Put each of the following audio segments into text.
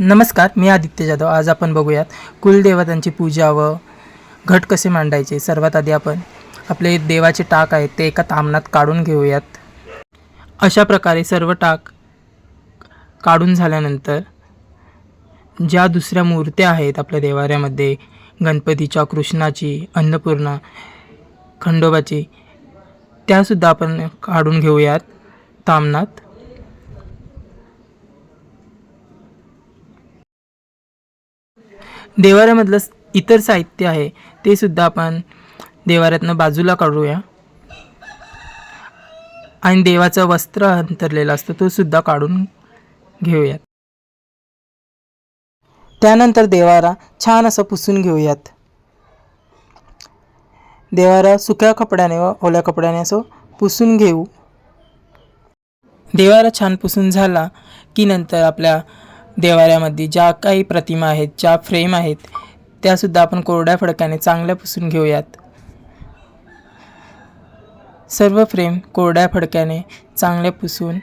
नमस्कार मी आदित्य जाधव. आज आपण बघूयात कुलदेवतांची पूजा व घट कसे मांडायचे. सर्वात आधी आपण आपले देवाचे टाक आहेत ते एका तामणात काढून घेऊयात. अशा प्रकारे सर्व टाक काढून झाल्यानंतर ज्या दुसऱ्या मूर्त्या आहेत आपल्या देवाऱ्यामध्ये गणपतीच्या कृष्णाची अन्नपूर्णा खंडोबाची त्यासुद्धा आपण काढून घेऊयात तामणात. देवाऱ्यामधलं इतर साहित्य आहे ते सुद्धा आपण देवाऱ्यातनं बाजूला काढूया. आणि देवाचं वस्त्र अंतरलेलं असतं तो सुद्धा काढून घेऊयात. त्यानंतर देवारा छान असं पुसून घेऊयात. देवारा सुक्या कपड्याने व ओल्या कपड्याने असं पुसून घेऊ. देवारा छान पुसून झाला की नंतर आपल्या देवाऱ्यामध्ये ज्या काही प्रतिमा आहेत ज्या फ्रेम आहेत त्यासुद्धा आपण कोरड्या फडक्याने चांगल्या पुसून घेऊयात. सर्व फ्रेम कोरड्या फडक्याने चांगल्या पुसून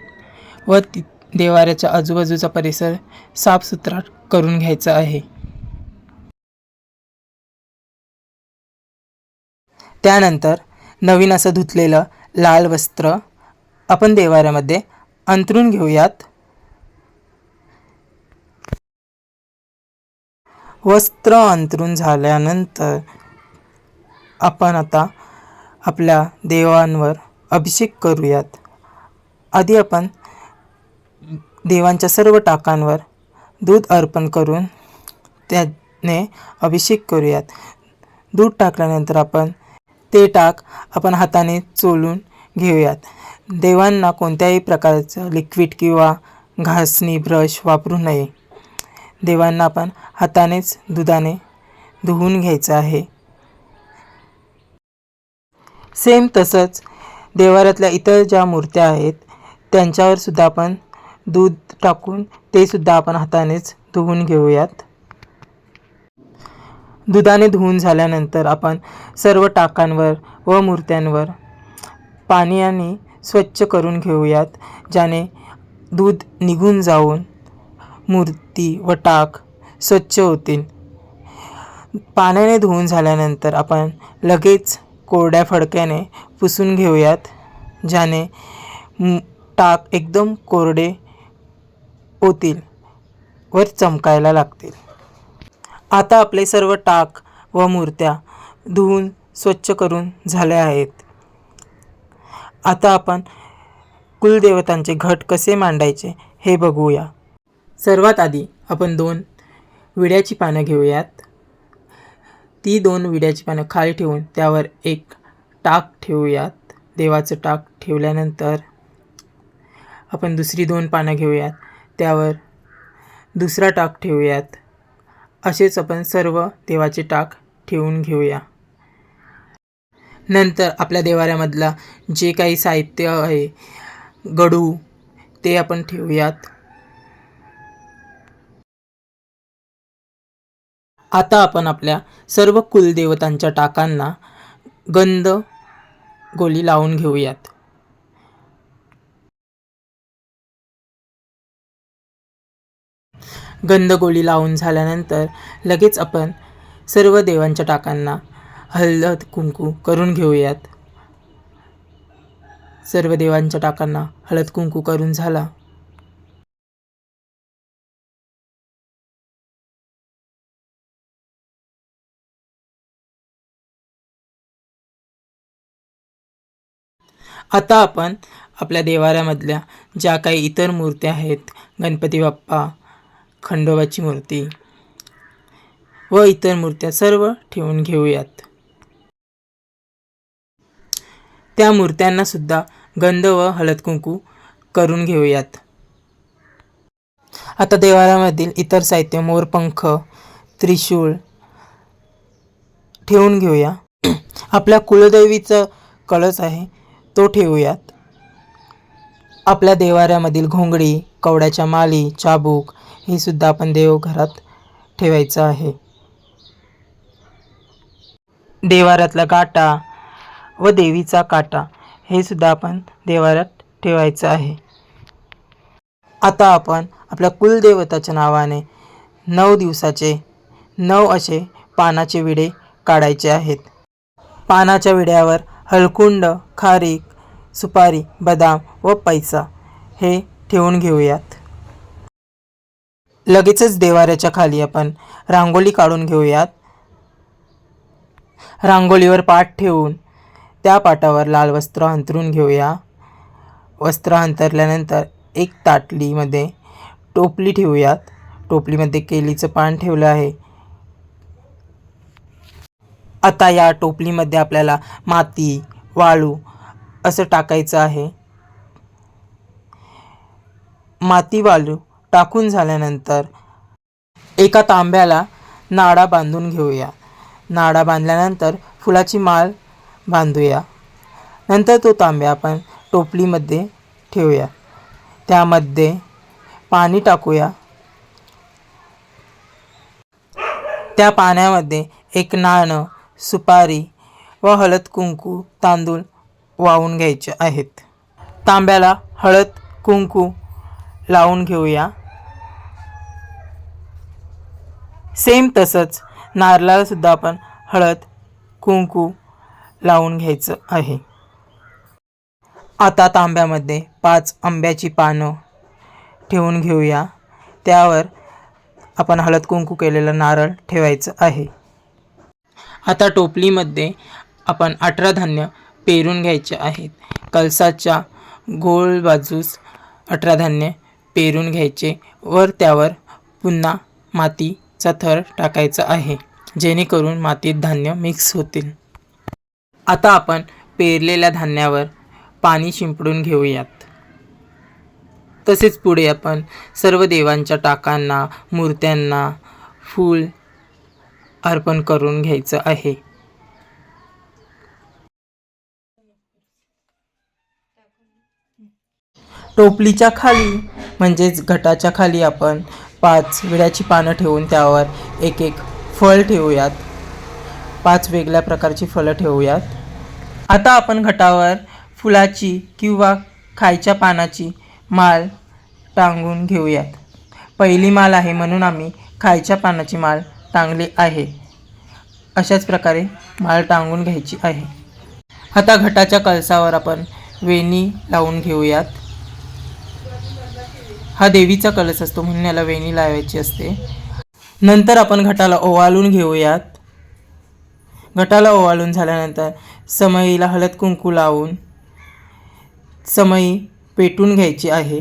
व ति देवाऱ्याच्या आजूबाजूचा परिसर साफसुथरा करून घ्यायचा आहे. त्यानंतर नवीन असं धुतलेलं लाल वस्त्र आपण देवाऱ्यामध्ये अंतरून घेऊयात. वस्त्र अंतरून झाल्यानंतर आपण आता आपल्या देवांवर अभिषेक करूयात. आधी आपण देवांच्या सर्व टाकांवर दूध अर्पण करून त्याने अभिषेक करूयात. दूध टाकल्यानंतर आपण ते टाक आपण हाताने चोलून घेऊयात. देवांना कोणत्याही प्रकारचं लिक्विड किंवा घासणी ब्रश वापरू नये. देवांना आपण हातानेच दुधाने धुवून घ्यायचं आहे. सेम तसंच देवारातल्या इतर ज्या मूर्त्या आहेत त्यांच्यावर सुद्धा आपण दूध टाकून ते सुद्धा आपण हातानेच धुवून घेऊयात. दुधाने धुवून झाल्यानंतर आपण सर्व टाकांवर व मूर्त्यांवर पाण्याने स्वच्छ करून घेऊयात ज्याने दूध निघून जाऊन मूर्ती व टाक स्वच्छ होतील. पाण्याने धुवून झाल्यानंतर आपण लगेच कोरड्या फडक्याने पुसून घेऊयात ज्याने टाक एकदम कोरडे होतील व चमकायला लागतील. आता आपले सर्व टाक व मूर्त्या धुवून स्वच्छ करून झाल्या आहेत. आता आपण कुलदेवतांचे घट कसे मांडायचे हे बघूया. सर्वात आधी आपण दोन विड्याची पानं घेऊयात. ती दोन विड्याची पानं खाली ठेवून त्यावर एक टाक ठेवूयात. देवाचं टाक ठेवल्यानंतर आपण दुसरी दोन पानं घेऊयात. त्यावर दुसरा टाक ठेवूयात. असेच आपण सर्व देवाचे टाक ठेवून घेऊया. नंतर आपल्या देवाऱ्यामधला जे काही साहित्य आहे गडू ते आपण ठेवूयात. आता आपण आपल्या सर्व कुलदेवतांच्या टाकांना गंध गोली लावून घेऊयात. गंध गोळी लावून झाल्यानंतर लगेच आपण सर्व देवांच्या टाकांना हळद कुंकू करून घेऊयात. सर्व देवांच्या टाकांना हळद कुंकू करून झाला. आता आपण आपल्या देवाऱ्यामधल्या ज्या काही इतर मूर्त्या आहेत गणपती बाप्पा खंडोबाची मूर्ती व इतर मूर्त्या सर्व ठेवून घेऊयात. त्या मूर्त्यांनासुद्धा गंध व हळद कुंकू करून घेऊयात. आता देवाऱ्यामधील इतर साहित्य मोरपंख त्रिशूळ ठेवून घेऊया. आपल्या कुलदेवीचं कळस आहे तो ठेवूयात. आपल्या देवाऱ्यामधील घोंगडी कवड्याच्या माली चाबूक हे सुद्धा आपण देवघरात ठेवायचं आहे. देवाऱ्यातला काटा व देवीचा काटा हे सुद्धा आपण देवाऱ्यात ठेवायचं आहे. आता आपण आपल्या कुलदेवताच्या नावाने नऊ दिवसाचे नऊ असे पानाचे विडे काढायचे आहेत. पानाच्या विड्यावर हळकुंड खारीक सुपारी बदाम व पैसा हे ठेवून घेऊयात. लगेचच देवाऱ्याच्या खाली आपण रांगोळी काढून घेऊयात. रांगोळीवर पाट ठेवून त्या पाटावर लाल वस्त्र अंतरून घेऊया. वस्त्र अंथरल्यानंतर एक ताटलीमध्ये टोपली ठेवूयात. टोपलीमध्ये केलीचं पान ठेवलं आहे. आता या टोपलीमध्ये आपल्याला माती वाळू असं टाकायचं आहे. माती वालू टाकून झाल्यानंतर एका तांब्याला नाडा बांधून घेऊया. नाडा बांधल्यानंतर फुलाची माळ बांधूया. नंतर तो तांब्या आपण टोपलीमध्ये ठेवूया. त्यामध्ये पाणी टाकूया. त्या पाण्यामध्ये एक नाणं सुपारी व हळद कुंकू तांदूळ वाहून घ्यायचे आहेत. तांब्याला हळद कुंकू लावून घेऊया. सेम तसंच नारळालासुद्धा आपण हळद कुंकू लावून घ्यायचं आहे. आता तांब्यामध्ये पाच आंब्याची पानं ठेवून घेऊया. त्यावर आपण हळद कुंकू केलेलं नारळ ठेवायचं आहे. आता टोपलीमध्ये आपण अठरा धान्य पेरून घ्यायचे आहेत. कलसाच्या गोल बाजूस अठरा धान्य पेरून घ्यायचे वर त्यावर पुन्हा मातीचा थर टाकायचा आहे जेणेकरून मातीत धान्य मिक्स होतील. आता आपण पेरलेल्या धान्यावर पाणी शिंपडून घेऊयात. तसेच पुढे आपण सर्व देवांच्या टाकांना मूर्त्यांना फूल अर्पण करून घ्यायचं आहे. टोपलीच्या खाली म्हणजेच घटाच्या खाली आपण पाच विड्याची पानं ठेवून त्यावर एक एक फळ ठेवूयात. पाच वेगळ्या प्रकारची फळं ठेवूयात. आता आपण घटावर फुलाची किंवा खायच्या पानाची माळ टांगून घेऊयात. पहिली माळ आहे म्हणून आम्ही खायच्या पानाची माळ टांगली आहे. अशाच प्रकारे माळ टांगून घ्यायची आहे. आता घटाच्या कळसावर आपण वेणी लावून घेऊयात. हा देवीचा कलश असतो म्हणून याला वेणी लावायची असते. नंतर आपण घटाला ओवाळून घेऊयात. घटाला ओवाळून झाल्यानंतर समईला हळद कुंकू लावून समई पेटून घ्यायची आहे.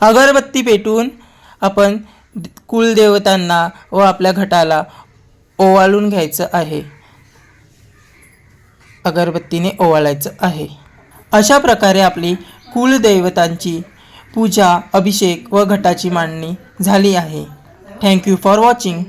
अगरबत्ती पेटून आपण कुलदेवतांना व आपल्या घटाला ओवाळून घ्यायचं आहे. अगरबत्तीने ओवाळायचं आहे. अशा प्रकारे आपली कुलदैवतांची पूजा अभिषेक व घटाची मांडणी झाली आहे. Thank you for watching